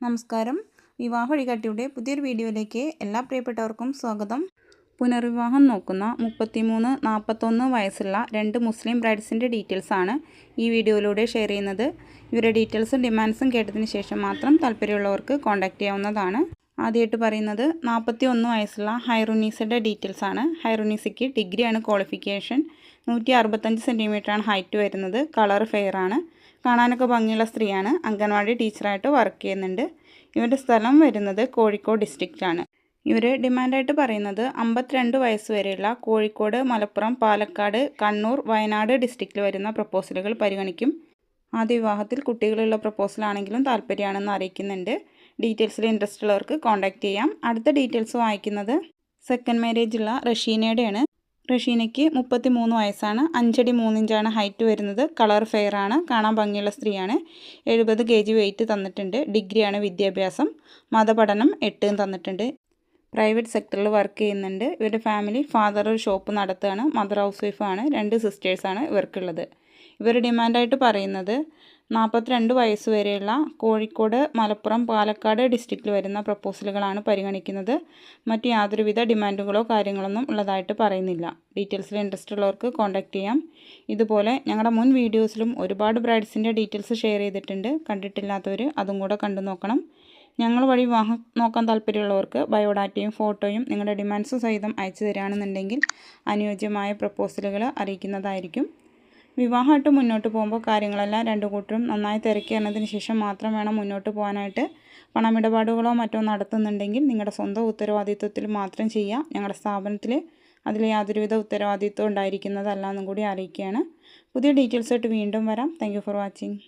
നമസ്കാരം. വിവാഹ വഴികാട്ടിയുടെ പുതിയൊരു വീഡിയോയിലേക്ക് എല്ലാ പ്രിയപ്പെട്ടവർക്കും സ്വാഗതം. പുനർവിവാഹം നോക്കുന്ന മുപ്പത്തിമൂന്ന് നാൽപ്പത്തൊന്ന് വയസ്സുള്ള രണ്ട് മുസ്ലിം ബ്രൈഡ്സിന്റെ ഡീറ്റെയിൽസാണ് ഈ വീഡിയോയിലൂടെ ഷെയർ ചെയ്യുന്നത്. ഇവരുടെ ഡീറ്റെയിൽസും ഡിമാൻഡ്സും കേട്ടതിന് ശേഷം മാത്രം താല്പര്യമുള്ളവർക്ക് കോൺടാക്റ്റ് ചെയ്യാവുന്നതാണ്. ആദ്യമായിട്ട് പറയുന്നത് നാൽപ്പത്തി ഒന്ന് വയസ്സുള്ള ഹൈറുനീസയുടെ ഡീറ്റെയിൽസ് ആണ്. ഹൈറുനീസയ്ക്ക് ഡിഗ്രിയാണ് ക്വാളിഫിക്കേഷൻ. നൂറ്റി അറുപത്തഞ്ച് സെന്റിമീറ്ററാണ് ഹൈറ്റ് വരുന്നത്. കളർ ഫെയർ ആണ്. കാണാനൊക്കെ ഭംഗിയുള്ള സ്ത്രീയാണ്. അംഗൻവാടി ടീച്ചറായിട്ട് വർക്ക് ചെയ്യുന്നുണ്ട്. ഇവരുടെ സ്ഥലം വരുന്നത് കോഴിക്കോട് ഡിസ്ട്രിക്റ്റാണ് ഇവർ ഡിമാൻഡായിട്ട് പറയുന്നത് അമ്പത്തിരണ്ട് വയസ്സ് വരെയുള്ള കോഴിക്കോട് മലപ്പുറം പാലക്കാട് കണ്ണൂർ വയനാട് ഡിസ്ട്രിക്റ്റിൽ വരുന്ന പ്രപ്പോസലുകൾ പരിഗണിക്കും. ആദ്യ വിവാഹത്തിൽ കുട്ടികളുള്ള പ്രപ്പോസലാണെങ്കിലും താല്പര്യമാണെന്ന് അറിയിക്കുന്നുണ്ട്. ഡീറ്റെയിൽസിൽ ഇൻട്രസ്റ്റ് ഉള്ളവർക്ക് കോൺടാക്റ്റ് ചെയ്യാം. അടുത്ത ഡീറ്റെയിൽസ് വായിക്കുന്നത് സെക്കൻഡ് മാരേജ് ഉള്ള റഷീനയുടെയാണ്. റഷീനയ്ക്ക് മുപ്പത്തി മൂന്ന് വയസ്സാണ്. അഞ്ചടി മൂന്നിഞ്ചാണ് ഹൈറ്റ് വരുന്നത്. കളർ ഫെയർ ആണ്. കാണാൻ ഭംഗിയുള്ള സ്ത്രീയാണ്. എഴുപത് കെ ജി വെയിറ്റ് തന്നിട്ടുണ്ട് ഡിഗ്രിയാണ് വിദ്യാഭ്യാസം. മതപഠനം എട്ടും തന്നിട്ടുണ്ട്. പ്രൈവറ്റ് സെക്ടറിൽ വർക്ക് ചെയ്യുന്നുണ്ട്. ഇവരുടെ ഫാമിലി ഫാദർ ഒരു ഷോപ്പ് നടത്തുകയാണ്. മദർ ഹൗസ് വൈഫാണ് രണ്ട് സിസ്റ്റേഴ്സാണ് ഇവർക്കുള്ളത്. ഇവർ ഡിമാൻഡായിട്ട് പറയുന്നത് നാൽപ്പത്തിരണ്ട് വയസ്സ് വരെയുള്ള കോഴിക്കോട് മലപ്പുറം പാലക്കാട് ഡിസ്ട്രിക്റ്റിൽ വരുന്ന പ്രപ്പോസലുകളാണ് പരിഗണിക്കുന്നത്. മറ്റ് യാതൊരുവിധ ഡിമാൻഡുകളോ കാര്യങ്ങളൊന്നും ഉള്ളതായിട്ട് പറയുന്നില്ല. ഡീറ്റെയിൽസിൽ ഇൻട്രസ്റ്റ് ഉള്ളവർക്ക് കോൺടാക്റ്റ് ചെയ്യാം. ഇതുപോലെ ഞങ്ങളുടെ മുൻ വീഡിയോസിലും ഒരുപാട് ബ്രൈഡ്സിന്റെ ഡീറ്റെയിൽസ് ഷെയർ ചെയ്തിട്ടുണ്ട്. കണ്ടിട്ടില്ലാത്തവർ അതും കൂടെ കണ്ടു നോക്കണം. ഞങ്ങൾ വഴി വിവാഹം നോക്കാൻ താല്പര്യമുള്ളവർക്ക് ബയോഡാറ്റയും ഫോട്ടോയും നിങ്ങളുടെ ഡിമാൻഡ്സ് സഹിതം അയച്ചു തരികയാണെന്നുണ്ടെങ്കിൽ അനുയോജ്യമായ പ്രപ്പോസലുകൾ അറിയിക്കുന്നതായിരിക്കും. വിവാഹമായിട്ട് മുന്നോട്ട് പോകുമ്പോൾ കാര്യങ്ങളെല്ലാം രണ്ടു കൂട്ടരും നന്നായി തിരക്കി എന്നതിന് ശേഷം മാത്രം വേണം മുന്നോട്ട് പോകാനായിട്ട് പണമിടപാടുകളോ മറ്റോ നടത്തുന്നുണ്ടെങ്കിൽ നിങ്ങളുടെ സ്വന്തം ഉത്തരവാദിത്വത്തിൽ മാത്രം ചെയ്യുക. ഞങ്ങളുടെ സ്ഥാപനത്തിൽ അതിൽ യാതൊരുവിധ ഉത്തരവാദിത്വം ഉണ്ടായിരിക്കുന്നതല്ല എന്നും കൂടി അറിയിക്കുകയാണ്. പുതിയ ഡീറ്റെയിൽസായിട്ട് വീണ്ടും വരാം. Thank for watching